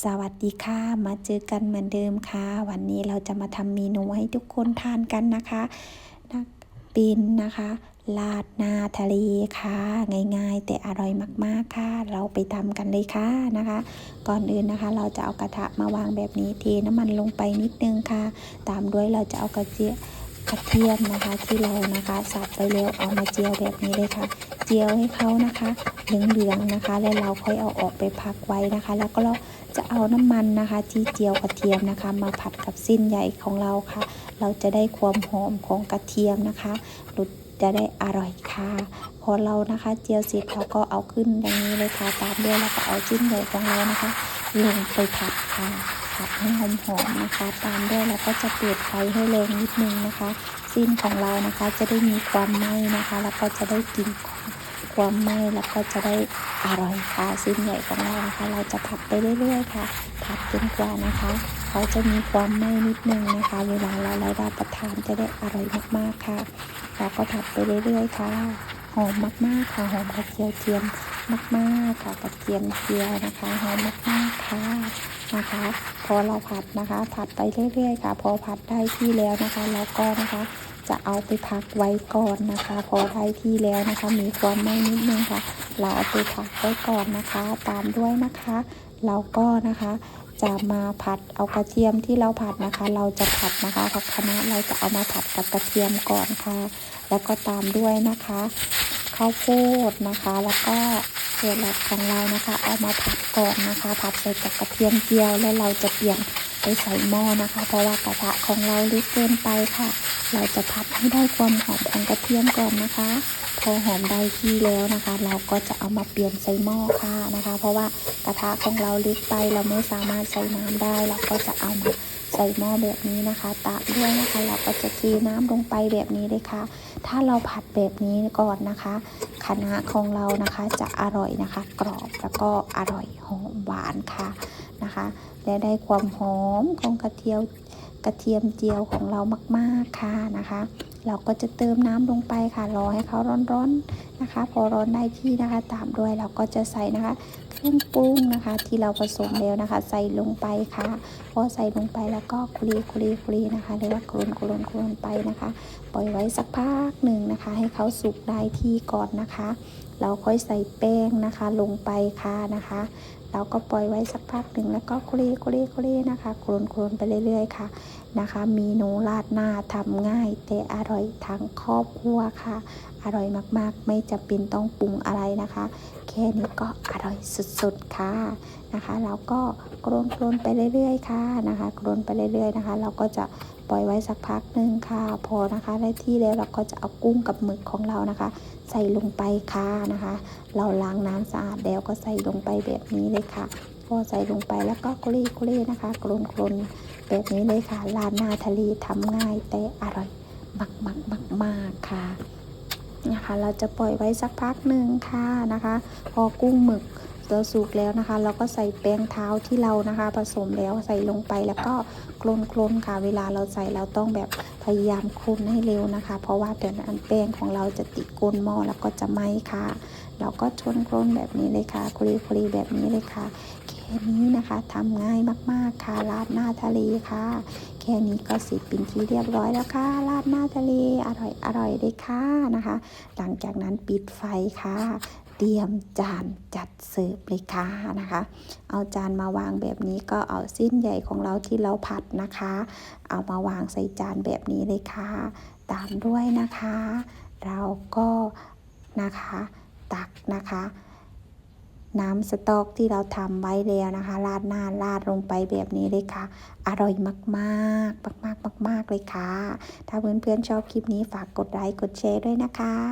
สวัสดีค่ะ มาเจอกันเหมือนเดิมค่ะ วันนี้เราจะมาทำเมนูให้ทุกคนทานกันนะคะนักปินนะคะลาดนาทะเลค่ะ ง่ายๆ แต่อร่อยมากๆค่ะ เราไปทำกันเลยค่ะนะคะ ก่อนอื่นนะคะ เราจะเอากระทะมาวางแบบนี้เทน้ำมันลงไปนิดนึงค่ะ ตามด้วยเราจะเอากระเจี๊ยบกระเทียมนะคะที่เรานะคะสับไปแล้วเอามาเจียวแบบนี้เลยค่ะ เจียวให้เขานะคะเหลืองๆนะคะ แล้วเราค่อยเอาออกไปพักไว้นะคะ แล้วก็เรา จะเอาน้ำมันนะคะที่เจียวกระเทียมนะคะ มาผัดกับสิ้นใหญ่ของเราค่ะ เราจะได้ความหอมของกระเทียมนะคะรสจะได้อร่อยค่ะ พอเรานะคะ เจียวเสร็จเราก็เอาขึ้นอย่างนี้เลยค่ะตามด้วยแล้วก็เอาชิ้นใหญ่ของเรานะคะลงไปผัดค่ะผัดให้หอมๆนะคะ ตามด้วยแล้วก็จะเปิดไฟให้แรงนิดนึงนะคะ สิ้นของเรานะคะจะได้มีความไหม้นะคะ แล้วก็จะได้กลิ่นของ ความไหม้แล้วก็จะได้อร่อยค่ะสิ้นใหญ่ของเรานะคะเราจะผัดไปเรื่อยๆค่ะ ผัดจนกว่านะคะ เขาจะมีความไหม้นิดนึงนะคะ เวลาเราเรารับประทานจะได้อร่อยมากๆค่ะเราก็ผัดไปเรื่อยๆค่ะหอมมากๆค่ะหอมกระเทียมเทียมมากๆค่ะกระเทียมเจียวนะคะหอมมากๆค่ะนะคะ พอเราผัดนะคะ ผัดไปเรื่อยๆค่ะ พอผัดได้ที่แล้วนะคะเราก็นะคะ จะเอาไปพักไว้ก่อนนะคะ พอได้ที่แล้วนะคะ มีความไหม้นิดนึงค่ะ เราเอาไปพักไว้ก่อนนะคะ ตามด้วยนะคะเราก็นะคะจะมาผัดเอากระเทียมที่เราผัดนะคะ เราจะผัดนะคะผักคะน้าเราจะเอามาผัดกับกระเทียมก่อนค่ะ แล้วก็ตามด้วยนะคะข้าวโพดนะคะ แล้วก็เกลือของเรานะคะ เอามาผัดก่อนนะคะ ผัดใส่กับกระเทียมเจียวแล้วเราจะเปลี่ยน ไปใส่หม้อนะคะ เพราะว่ากระทะของเราเล็กเกินไปค่ะ เราจะผัดให้ได้ความหอมของกระเทียมก่อนนะคะ พอหอมได้ที่แล้วนะคะ เราก็จะเอามาเปลี่ยนใส่หม้อค่ะนะคะ เพราะว่ากระทะของเราเล็กไป เราไม่สามารถใส่น้ำได้ เราก็จะเอามาใส่หม้อแบบนี้นะคะตามด้วยนะคะ เราก็จะเทน้ำลงไปแบบนี้เลยค่ะ ถ้าเราผัดแบบนี้ก่อนนะคะคณะของเรานะคะจะอร่อยนะคะ กรอบแล้วก็อร่อยหอมหวานค่ะ นะคะ และได้ความหอมของกระเทียมกระเทียมเจียวของเรามากๆค่ะนะคะ เราก็จะเติมน้ำลงไปค่ะรอให้เขาร้อนๆนะคะ พอร้อนได้ที่นะคะ ตามด้วยเราก็จะใส่นะคะเครื่องปรุงนะคะ ที่เราผสมแล้วนะคะ ใส่ลงไปค่ะพอใส่ลงไปแล้วก็คลีคลีคลีนะคะเรียกว่าคลุนคลุนคลุนไปนะคะ ปล่อยไว้สักพักหนึ่งนะคะ ให้เขาสุกได้ที่ก่อนนะคะ เราค่อยใส่แป้งนะคะลงไปค่ะนะคะ เราก็ปล่อยไว้สักพักหนึ่งแล้วก็คลีคลีคลีนะคะคลุนคลุนไปเรื่อยๆค่ะ นะคะเมีนูราดหน้าทำง่าย แต่อร่อยทั้งครอบครัวค่ะ อร่อยมากๆ ไม่จะเป็นต้องปรุงอะไรนะคะ แค่นี้ก็อร่อยสุดๆค่ะนะคะเราก็กรนกรนไปเรื่อยๆ ค่ะนะคะกรนไปเรื่อยๆนะคะ เราก็จะปล่อยไว้สักพักหนึ่งค่ะ พอนะคะได้ที่แล้วเราก็จะเอากุ้งกับหมึกของเรานะคะ ใส่ลงไปค่ะนะคะ เราล้างน้ำสะอาดแล้วก็ใส่ลงไปแบบนี้เลยค่ะ พอใส่ลงไปแล้วก็กุลีกุลีนะคะกรนกรนแบบนี้เลยค่ะลานหน้าทะเลทำง่ายแต่อร่อยมากๆมากๆค่ะนะคะ เราจะปล่อยไว้สักพักหนึ่งค่ะนะคะ พอกุ้งหมึกเราสุกแล้วนะคะ เราก็ใส่แป้งเท้าที่เรานะคะ ผสมแล้วใส่ลงไปแล้วก็คลนคลนค่ะ เวลาเราใส่เราต้องแบบพยายามคลุนให้เร็วนะคะ เพราะว่าเดี๋ยวนั้นแป้งของเราจะติดก้นหม้อแล้วก็จะไหม้ค่ะ เราก็ชนคลนแบบนี้เลยค่ะคุรีคุรีแบบนี้เลยค่ะ ค่นี้นะคะทำง่ายมากๆค่ะราดหน้าทะเลค่ะ แค่นี้ก็เสร็จเป็นที่เรียบร้อยแล้วค่ะราดหน้าทะเลอร่อยอร่อยเลยค่ะนะคะ หลังจากนั้นปิดไฟค่ะ เตรียมจานจัดเสิร์ฟเลยค่ะนะคะ เอาจานมาวางแบบนี้ก็เอาสิ้นใหญ่ของเราที่เราผัดนะคะ เอามาวางใส่จานแบบนี้เลยค่ะ ตามด้วยนะคะ เราก็นะคะ ตักนะคะ น้ำสต๊อกที่เราทำไว้แล้วนะคะ ราดหน้าราดลงไปแบบนี้เลยค่ะ อร่อยมากๆ มากๆมากๆเลยค่ะ ถ้าเพื่อนๆชอบคลิปนี้ฝากกดไลค์กดแชร์ด้วยนะคะ